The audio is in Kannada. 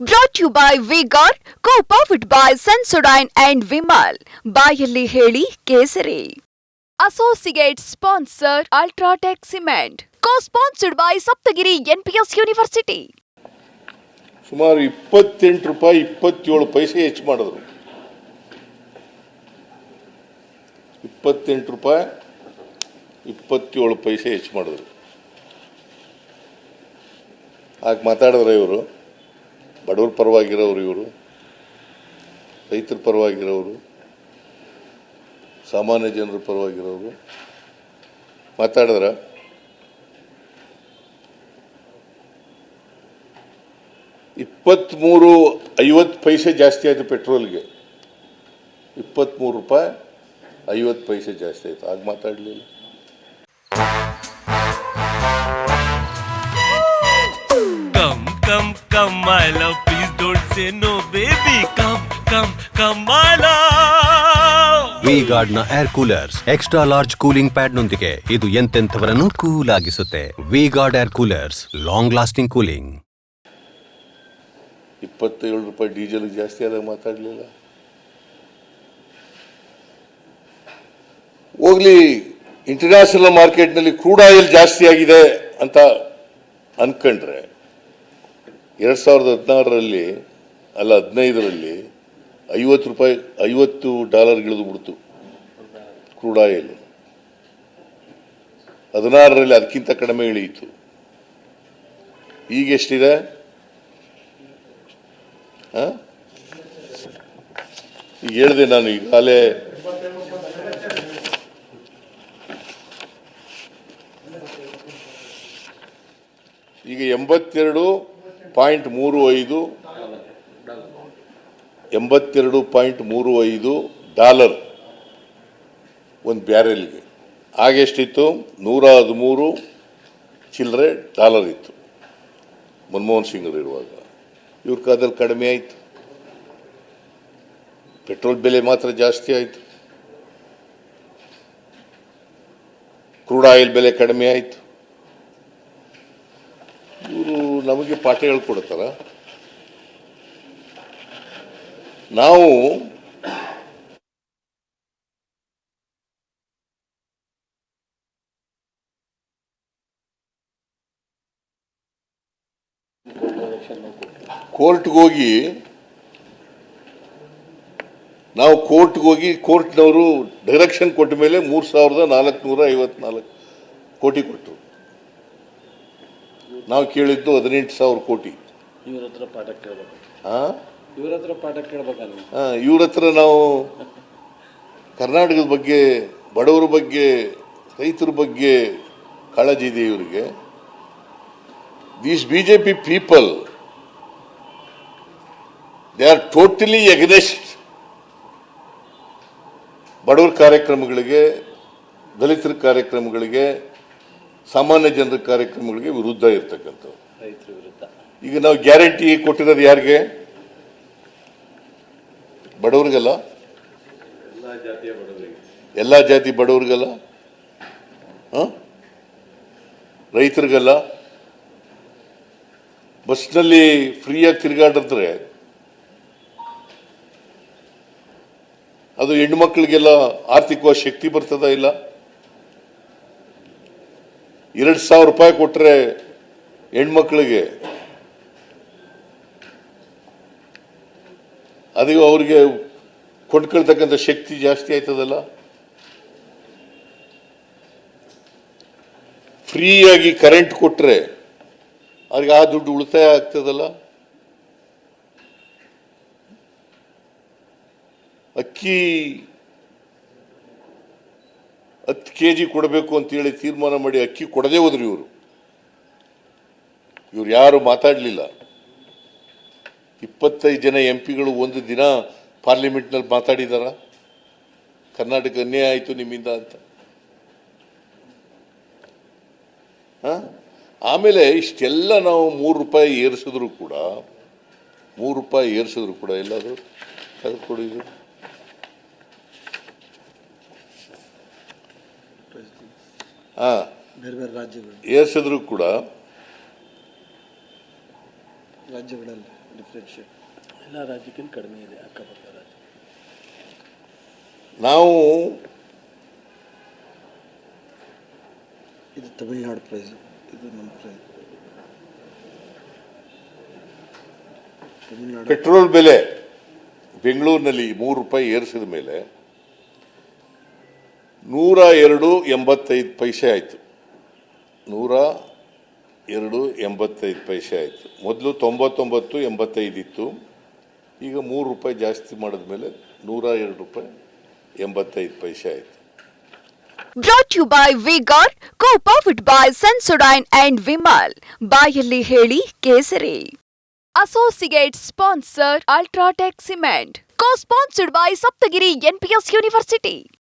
Brought you by V Guard co powered by Sensodyne and Vimal ಬಾಯಲ್ಲಿ ಹೇಳಿ ಕೇಸರಿ. Associate sponsor UltraTech cement co sponsored by Saptagiri NPS university ಸುಮಾರು ಇಪ್ಪತ್ತೆಂಟು ರೂಪಾಯಿ ಇಪ್ಪತ್ತೇಳು ಪೈಸೆ ಹೆಚ್ಚು ಮಾಡಿದ್ರು. ಇಪ್ಪತ್ತೆಂಟು ರೂಪಾಯಿ ಇಪ್ಪತ್ತೇಳು ಪೈಸೆ ಹೆಚ್ಚು ಮಾಡಿದ್ರು. ಹಾಗೆ ಮಾತಾಡಿದ್ರೆ ಇವರು. ಬಡವ್ರ ಪರವಾಗಿರೋರು ಇವರು, ರೈತರ ಪರವಾಗಿರೋರು, ಸಾಮಾನ್ಯ ಜನರ ಪರವಾಗಿರೋರು. ಮಾತಾಡಿದ್ರ? ಇಪ್ಪತ್ತ್ಮೂರು ಐವತ್ತು ಪೈಸೆ ಜಾಸ್ತಿ ಆಯಿತು ಪೆಟ್ರೋಲ್ಗೆ. ಇಪ್ಪತ್ತ್ಮೂರು ರೂಪಾಯಿ ಐವತ್ತು ಪೈಸೆ ಜಾಸ್ತಿ ಆಯಿತು. ಆಗ ಮಾತಾಡಲಿಲ್ಲ. Love. ವಿ ಗಾರ್ಡ್ನ air coolers extra large cooling pad ನೊಂದಿಗೆ ಇದು ಎಂತೆಂಥವರನ್ನು cool ಆಗಿಸುತ್ತೆ V Guard air coolers long lasting cooling ಇಪ್ಪತ್ತೇಳು ರೂಪಾಯಿ ಡೀಸೆಲ್ ಜಾಸ್ತಿ ಆದಾಗ ಮಾತಾಡಲಿಲ್ಲ. ಹೋಗ್ಲಿ ಇಂಟರ್ನ್ಯಾಷನಲ್ ಮಾರ್ಕೆಟ್ನಲ್ಲಿ ಕ್ರೂಡ್ ಆಯಿಲ್ ಜಾಸ್ತಿ ಆಗಿದೆ ಅಂತ ಅನ್ಕಂಡ್ರೆ, ಎರಡು ಸಾವಿರದ ಹದಿನಾರರಲ್ಲಿ, ಅಲ್ಲ ಹದಿನೈದರಲ್ಲಿ ಐವತ್ತು ರೂಪಾಯಿ, ಐವತ್ತು ಡಾಲರ್ ಇಳಿದು ಬಿಡ್ತು. ಕ್ರೂಡ್ ಆಯಿಲ್ ಹದಿನಾರರಲ್ಲಿ ಅದಕ್ಕಿಂತ ಕಡಿಮೆ ಇಳಿಯಿತು. ಈಗ ಎಷ್ಟಿದೆ? ಈಗ ಹೇಳಿದೆ ನಾನು ಈಗಾಗಲೇ. ಈಗ ಎಂಬತ್ತೆರಡು ಪಾಯಿಂಟ್ ಮೂರು ಐದು. ಎಂಬತ್ತೆರಡು ಪಾಯಿಂಟ್ ಮೂರು ಐದು ಡಾಲರ್. ಒಂದು ಬ್ಯಾರೆಲ್ಗೆ ಆಗೆಷ್ಟಿತ್ತು ನೂರ ಹದಿಮೂರು ಚಿಲ್ಲರೆ ಡಾಲರ್ ಇತ್ತು. ಮನಮೋಹನ್ ಸಿಂಗ್ರು ಇರುವಾಗ. ಇವ್ರ ಕಾದಲ್ಲಿ ಕಡಿಮೆ ಆಯಿತು. ಪೆಟ್ರೋಲ್ ಬೆಲೆ ಮಾತ್ರ ಜಾಸ್ತಿ ಆಯಿತು. ಕ್ರೂಡ್ ಆಯಿಲ್ ಬೆಲೆ ಕಡಿಮೆ ಆಯಿತು. ಇವರು ನಮಗೆ ಪಾಠ ಹೇಳ್ಕೊಡ್ತಾರ. ನಾವು ಕೋರ್ಟ್ಗೆ ಹೋಗಿ ನಾವು ಕೋರ್ಟ್ಗೆ ಹೋಗಿ ಕೋರ್ಟ್ನವರು ಡೈರೆಕ್ಷನ್ ಕೊಟ್ಟ ಮೇಲೆ ಮೂರು ಸಾವಿರದ ನಾಲ್ಕುನೂರ ಐವತ್ನಾಲ್ಕು ಕೋಟಿ ಕೊಟ್ಟರು ನಾವು ಕೇಳಿದ್ದು ಹದಿನೆಂಟು ಸಾವಿರ ಕೋಟಿ. ಇವ್ರ ಹತ್ರ ಪಾಠ ಕೇಳ್ಬೇಕು. ಹಾಂ ಇವ್ರ ಹತ್ರ ಪಾಠ ಕೇಳ್ಬೇಕಲ್ಲ ಆ, ಇವ್ರ ಹತ್ರ ನಾವು ಕರ್ನಾಟಕದ ಬಗ್ಗೆ ಬಡವರ ಬಗ್ಗೆ ರೈತರ ಬಗ್ಗೆ ಕಾಳಜಿ ಇದೆ ಇವರಿಗೆ. These B J P people they are totally against ಬಡವರ ಕಾರ್ಯಕ್ರಮಗಳಿಗೆ ದಲಿತರ ಕಾರ್ಯಕ್ರಮಗಳಿಗೆ ಸಾಮಾನ್ಯ ಜನರ ಕಾರ್ಯಕ್ರಮಗಳಿಗೆ ವಿರುದ್ಧ ಇರ್ತಕ್ಕಂಥವ್ರು. ರೈತರ ವಿರುದ್ಧ. ಈಗ ನಾವು ಗ್ಯಾರಂಟಿ ಕೊಟ್ಟಿರೋದು ಯಾರಿಗೆ? ಬಡವ್ರಿಗಲ್ಲ? ಎಲ್ಲ ಜಾತಿ ಬಡವ್ರಿಗಲ್ಲ? ರೈತರಿಗಲ್ಲ? ಬಸ್ನಲ್ಲಿ ಫ್ರೀಯಾಗಿ ತಿರುಗಾಡಿದ್ರೆ ಅದು ಹೆಣ್ಣು ಮಕ್ಕಳಿಗೆಲ್ಲ ಆರ್ಥಿಕವಾಗಿ ಶಕ್ತಿ ಬರ್ತದ ಇಲ್ಲ? ಎರಡು ಸಾವಿರ ರೂಪಾಯಿ ಕೊಟ್ಟರೆ ಹೆಣ್ಮಕ್ಳಿಗೆ ಅದೇ ಅವರಿಗೆ ಕೊಂಡ್ಕೊಳ್ತಕ್ಕಂಥ ಶಕ್ತಿ ಜಾಸ್ತಿ ಆಯ್ತದಲ್ಲ? ಫ್ರೀಯಾಗಿ ಕರೆಂಟ್ ಕೊಟ್ಟರೆ ಅವ್ರಿಗೆ ಆ ದುಡ್ಡು ಉಳಿತಾಯ ಆಗ್ತದಲ್ಲ? ಅಕ್ಕಿ ಹತ್ತು ಕೆ ಜಿ ಕೊಡಬೇಕು ಅಂತೇಳಿ ತೀರ್ಮಾನ ಮಾಡಿ ಅಕ್ಕಿ ಕೊಡದೇ ಹೋದ್ರು ಇವರು. ಇವ್ರು ಯಾರು ಮಾತಾಡಲಿಲ್ಲ. ಇಪ್ಪತ್ತೈದು ಜನ ಎಂ ಪಿಗಳು ಒಂದು ದಿನ ಪಾರ್ಲಿಮೆಂಟ್ನಲ್ಲಿ ಮಾತಾಡಿದಾರ. ಕರ್ನಾಟಕ ಅನ್ಯಾಯ ಆಯಿತು ನಿಮ್ಮಿಂದ ಅಂತ? ಆಮೇಲೆ ಇಷ್ಟೆಲ್ಲ ನಾವು ಮೂರು ರೂಪಾಯಿ ಏರಿಸಿದ್ರು ಕೂಡ, ಮೂರು ರೂಪಾಯಿ ಏರಿಸಿದ್ರು ಕೂಡ ಎಲ್ಲಾದರೂ ತೆಗೆದುಕೊಡಿದ್ರು ಬೇರೆ ಬೇರೆ ರಾಜ್ಯಗಳು. ಏರಿಸಿದ್ರು ಕೂಡ ರಾಜ್ಯಗಳಲ್ಲಿ ಡಿಫ್ರೆನ್ಷಿಯೇಟ್ ಎಲ್ಲ ರಾಜ್ಯಕ್ಕಿಂತ ಕಡಿಮೆ ಇದೆ ಅಕ್ಕಪಕ್ಕ ರಾಜ್ಯ. ನಾವು ಇದು ತಮಿಳ್ನಾಡು ಪ್ರೈಸ್ ಇದು ನಮ್ಮ ಪ್ರೈಸ್ ತಮಿಳ್ನಾಡು ಪೆಟ್ರೋಲ್ ಬೆಲೆ ಬೆಂಗಳೂರಿನಲ್ಲಿ ಮೂರು ರೂಪಾಯಿ ಏರಿಸಿದ ಮೇಲೆ ನೂರ ಎರಡು ಎಂಬತ್ತೈದು ಪೈಸೆ ಆಯಿತು. ನೂರ ಎರಡು ಎಂಬತ್ತೈದು ಪೈಸೆ ಆಯಿತು. ಮೊದಲು ತೊಂಬತ್ತೊಂಬತ್ತು, ಎಂಬತ್ತೈದು ಇತ್ತು. ಈಗ ಮೂರು ರೂಪಾಯಿ ಜಾಸ್ತಿ ಮಾಡಿದ ಮೇಲೆ ನೂರ ಎರಡು ರೂಪಾಯಿ ಎಂಬತ್ತೈದು ಪೈಸೆ ಆಯಿತು. Brought you by V Guard co powered by Sensodyne and Vimal ಬಾಯಲ್ಲಿ ಹೇಳಿ ಕೇಸರಿ. Associate sponsor UltraTech cement co sponsored by Saptagiri NPS university